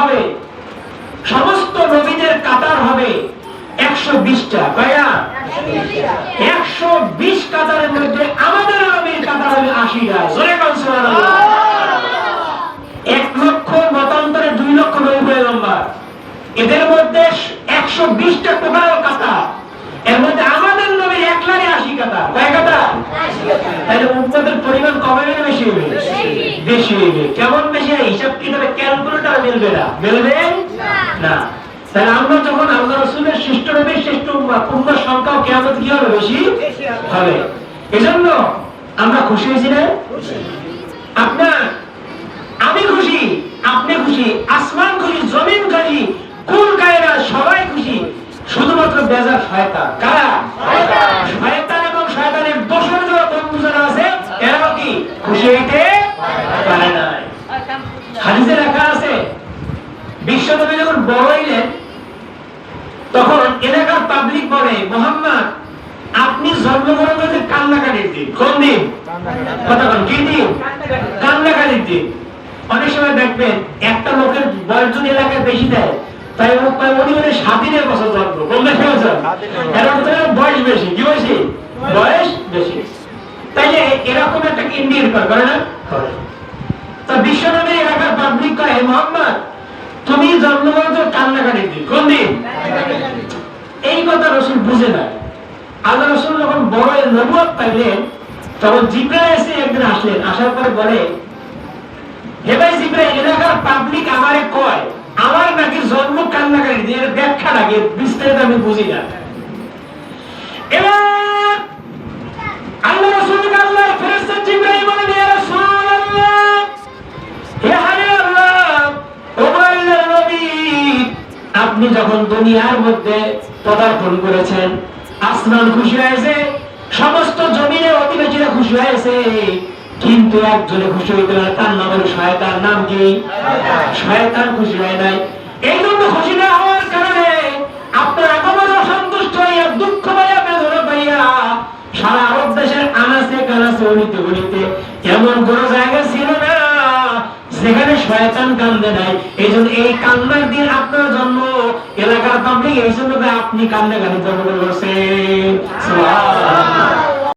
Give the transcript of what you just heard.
হবে। সমস্ত নবীদের কাতার হবে একশো বিশটা। কয়া একশো বিশ কাতারের মধ্যে আমাদের নবীর কাতার হবে আশিটা। এক লক্ষ মতান্তরে দুই লক্ষ নব্বই নম্বর এদের মধ্যে একশো বিশটা টোটাল কাতা এর মধ্যে আমাদের নবীর এক লাখে আশি কাতা কয় কাতা তাহলে উন্মতের পরিমাণ কমে বেশি হবে? বেশি। হবে। কেমন বেশি? হিসাব কি কিতাবে মিলবে না। মিলবে না। তাহলে আমরা যখন আল্লাহ রসুলের শ্রেষ্ঠ নবীর শ্রেষ্ঠ পূর্ণ উম্মার সংখ্যা কেমন কি হবে বেশি? হবে। এজন্য আমরা খুশি হয়েছি না আপনার আমি খুশি আপনি খুশি আসমান খুশি জমিন খুশি কোন কায়রা সবাই খুশি শুধুমাত্র বেজার শয়তান কারা শয়তান এবং শয়তানের দোষর যারা বন্ধু যারা আছে এরাও কি খুশি হইতে পারে নাই হাদিসে লেখা আছে বিশ্বনবী যখন বড় হইলেন, তখন এলাকার পাবলিক বলে, মোহাম্মদ, আপনি জন্মগ্রহণ করেছেন কান্নাকাটির দিন। কোন দিন? বল কি দিন? কান্নাকাটির দিন। অনেক সময় দেখবেন, একটা লোকের বয়স যদি এলাকায় বেশি দেয়, তাই উনি মানে স্বাধীনের বছর জন্ম। কোন দেখে বছর বয়স বেশি। কি বেশি বয়স বেশি। তাইলে এরকম একটা ইন্ডিয়ান করে না? করে। তা বিশ্বনবী এলাকার পাবলিক কয়, মোহাম্মদ তুমি জন্মগ্রহণ করে কান্নাকাটির দিন কোন দিন এই কথা রসুল বুঝে না আল্লাহ রসুল যখন বড় নবুয় পাইলেন, তখন জিব্রা এসে একদিন আসলেন। আসার পরে বলে, হে ভাই জিব্রাইল, এলাকার পাবলিক আমারে কয়, আমার নাকি জন্ম কান্নাকাটি দিয়ে ব্যাখ্যা লাগে, বিস্তারিত আমি বুঝি না। আপনি যখন দুনিয়ার মধ্যে পদার্পণ করেছেন, আসমান খুশি হয়েছে, সমস্ত জমিনে অধিবাসীরা খুশি হয়েছে, কিন্তু একজনে খুশি হইতে না, তার নাম হলো শয়তান। নাম কি? শয়তান খুশি হয় নাই। এই জন্য খুশি না হওয়ার কারণে আপনার আগমনে অসন্তুষ্ট হইয়া, দুঃখ পাইয়া, বেদনা পাইয়া, সারা আরব দেশের আনাচে কানাচে উনিতে উনিতে এমন কোন জায়গা ছিল না, যেখানে শয়তান কান্দে নাই। এই জন্য এই কান্নার দিন আপনার জন্ম এলাকার পাবলিক এই জন্য আপনি কান্দে কান্দে জন্ম করছেন।